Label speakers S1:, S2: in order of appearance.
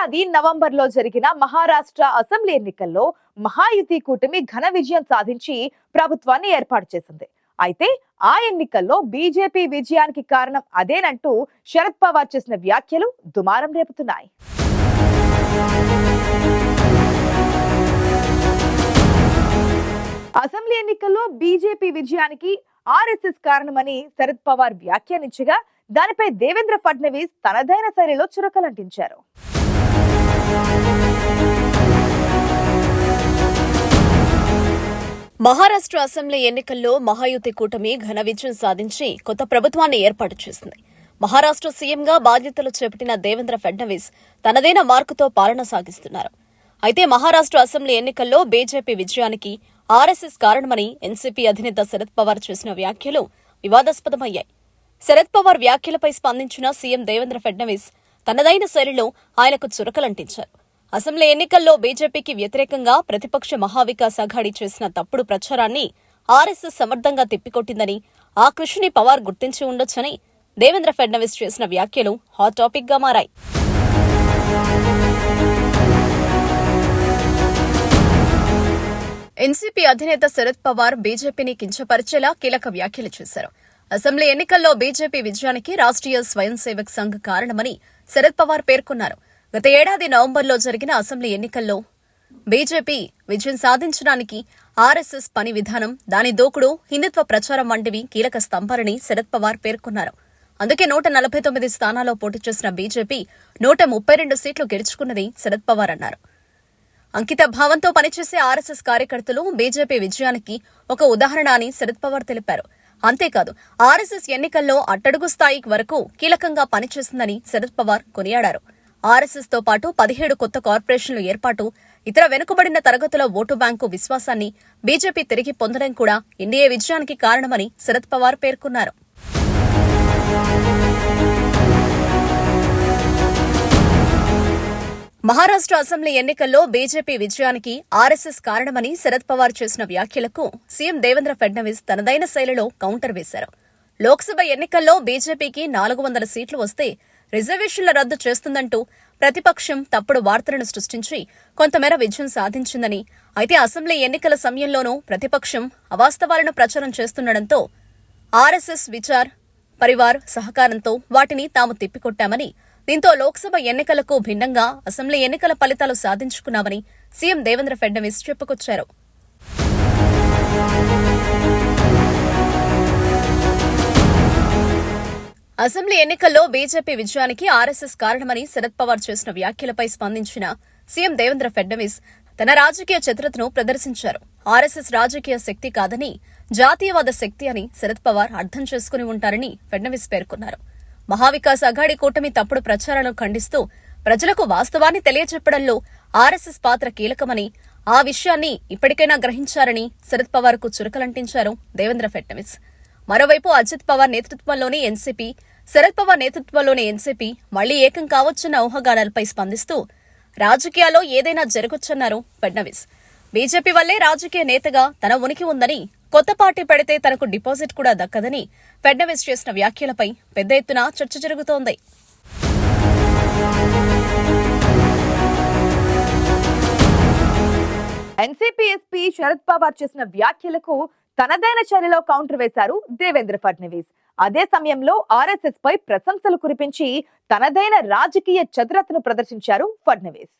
S1: ఏడాది నవంబర్లో జరిగిన మహారాష్ట్ర అసెంబ్లీ ఎన్నికల్లో మహాయుతి కూటమి ఘన విజయం సాధించి ప్రభుత్వాన్ని ఏర్పాటు చేసింది. అయితే ఆ ఎన్నికల్లో బీజేపీ విజయానికి కారణం అదేనంటూ శరద్ పవార్ చేసిన వ్యాఖ్యలు దుమారం రేపుతున్నాయి. అసెంబ్లీ ఎన్నికల్లో బీజేపీ విజయానికి ఆర్ఎస్ఎస్ కారణమని శరద్ పవార్ వ్యాఖ్యానించగా దానిపై దేవేంద్ర ఫడ్నవీస్ తనదైన శైలిలో చురకలంటించారు.
S2: మహారాష్ట్ర అసెంబ్లీ ఎన్నికల్లో మహాయుతి కూటమి ఘన విజయం సాధించి కొత్త ప్రభుత్వాన్ని ఏర్పాటు చేసింది. మహారాష్ట్ర సీఎంగా బాధ్యతలు చేపట్టిన దేవేంద్ర ఫడ్నవీస్ తనదైన మార్కుతో పాలన సాగిస్తున్నారు. అయితే మహారాష్ట్ర అసెంబ్లీ ఎన్నికల్లో బీజేపీ విజయానికి ఆర్ఎస్ఎస్ కారణమని ఎన్సీపీ అధినేత శరద్ పవార్ చేసిన వ్యాఖ్యలు వివాదాస్పదమయ్యాయి. శరద్ పవార్ వ్యాఖ్యలపై స్పందించిన సీఎం దేవేంద్ర ఫడ్నవీస్ తనదైన శైలిలో ఆయనకు చురకలంటించారు. అసెంబ్లీ ఎన్నికల్లో బీజేపీకి వ్యతిరేకంగా ప్రతిపక్ష మహావికాస్ అఘాడీ చేసిన తప్పుడు ప్రచారాన్ని ఆర్ఎస్ఎస్ సమర్థంగా తిప్పికొట్టిందని ఆ కృషిని పవార్ గుర్తించి ఉండొచ్చని దేవేంద్ర ఫడ్నవీస్ చేసిన వ్యాఖ్యలు హాట్ టాపిక్గా మారాయి. ఎన్సీపీ అధినేత శరద్ పవార్ బీజేపీని కించపరిచేలా కీలక వ్యాఖ్యలు చేశారు. అసెంబ్లీ ఎన్నికల్లో బీజేపీ విజయానికి రాష్ట్రీయ స్వయం సేవక్ సంఘ్ కారణమని శరద్ పవార్ పేర్కొన్నారు. గత ఏడాది నవంబర్లో జరిగిన అసెంబ్లీ ఎన్నికల్లో బీజేపీ విజయం సాధించడానికి ఆర్ఎస్ఎస్ పని విధానం దాని దూకుడు హిందుత్వ ప్రచారం వంటివి కీలక స్తంభాలని శరద్ పవార్ పేర్కొన్నారు. అందుకే నూట నలభై తొమ్మిది స్థానాల్లో పోటీ చేసిన బీజేపీ నూట ముప్పై రెండు సీట్లు గెలుచుకున్నది శరద్ పవార్ అన్నారు. అంకిత భావంతో పనిచేసే ఆర్ఎస్ఎస్ కార్యకర్తలు బీజేపీ విజయానికి ఒక ఉదాహరణ అని శరద్ పవార్ తెలిపారు. అంతేకాదు ఆర్ఎస్ఎస్ ఎన్నికల్లో అట్టడుగు స్థాయి వరకు కీలకంగా పనిచేసిందని శరద్ పవార్ కొనియాడారు. ఆర్ఎస్ఎస్తో పాటు పదిహేడు కొత్త కార్పొరేషన్లు ఏర్పాటు ఇతర వెనుకబడిన తరగతుల ఓటు బ్యాంకు విశ్వాసాన్ని బీజేపీ తిరిగి పొందడం కూడా ఎన్డీఏ విజయానికి కారణమని శరద్ పవార్ పేర్కొన్నారు. మహారాష్ట్ర అసెంబ్లీ ఎన్నికల్లో బీజేపీ విజయానికి ఆర్ఎస్ఎస్ కారణమని శరద్ పవార్ చేసిన వ్యాఖ్యలకు సీఎం దేవేంద్ర ఫడ్నవీస్ తనదైన శైలిలో కౌంటర్ వేశారు. లోక్సభ ఎన్నికల్లో బీజేపీకి నాలుగు వందల సీట్లు వస్తే రిజర్వేషన్ల రద్దు చేస్తుందంటూ ప్రతిపక్షం తప్పుడు వార్తలను సృష్టించి కొంతమేర విజయం సాధించిందని. అయితే అసెంబ్లీ ఎన్నికల సమయంలోనూ ప్రతిపక్షం అవాస్తవాలను ప్రచారం చేస్తుండటంతో ఆర్ఎస్ఎస్ విచార్ పరివార్ సహకారంతో వాటిని తాము తిప్పికొట్టామని దీంతో లోక్సభ ఎన్నికలకు భిన్నంగా అసెంబ్లీ ఎన్నికల ఫలితాలు సాధించుకున్నామని సీఎం దేవేంద్ర ఫడ్నవీస్ చెప్పుకొచ్చారు. అసెంబ్లీ ఎన్నికల్లో బీజేపీ విజయానికి ఆర్ఎస్ఎస్ కారణమని శరద్ పవార్ చేసిన వ్యాఖ్యలపై స్పందించిన సీఎం దేవేంద్ర ఫడ్నవీస్ తన రాజకీయ చతురతను ప్రదర్శించారు. ఆర్ఎస్ఎస్ రాజకీయ శక్తి కాదని జాతీయవాద శక్తి అని శరద్ పవార్ అర్థం చేసుకుని ఉంటారని ఫడ్నవీస్ పేర్కొన్నారు. మహావికాస్ అఘాడి కూటమి తప్పుడు ప్రచారాలను ఖండిస్తూ ప్రజలకు వాస్తవాన్ని తెలియచెప్పడంలో ఆర్ఎస్ఎస్ పాత్ర కీలకమని ఆ విషయాన్ని ఇప్పటికైనా గ్రహించారని శరద్ పవార్కు చురకలంటించారు దేవేంద్ర ఫడ్నవీస్. మరోవైపు అజిత్ పవార్ నేతృత్వంలోని ఎన్సీపీ శరద్ పవార్ నేతృత్వంలోని ఎన్సీపీ మళ్ళీ ఏకం కావచ్చన్న ఊహాగానాలపై స్పందిస్తూ రాజకీయాల్లో ఏదైనా జరగొచ్చన్నారు ఫడ్నవీస్. బీజేపీ వల్లే రాజకీయ నేతగా తన ఉనికి ఉందని కొత్త పార్టీ పెడితే తనకు డిపాజిట్ కూడా దక్కదని ఫడ్నవీస్ చేసిన వ్యాఖ్యలపై పెద్ద ఎత్తున చర్చ జరుగుతోంది.
S1: ఎన్సీపీ ఎస్పీ శరద్ పవార్ చేసిన వ్యాఖ్యలకు తనదైన శైలిలో కౌంటర్ వేశారు దేవేంద్ర ఫడ్నవీస్. అదే సమయంలో ఆర్ఎస్ఎస్ పై ప్రశంసలు కురిపించి తనదైన రాజకీయ చతురతను ప్రదర్శించారు ఫడ్నవీస్.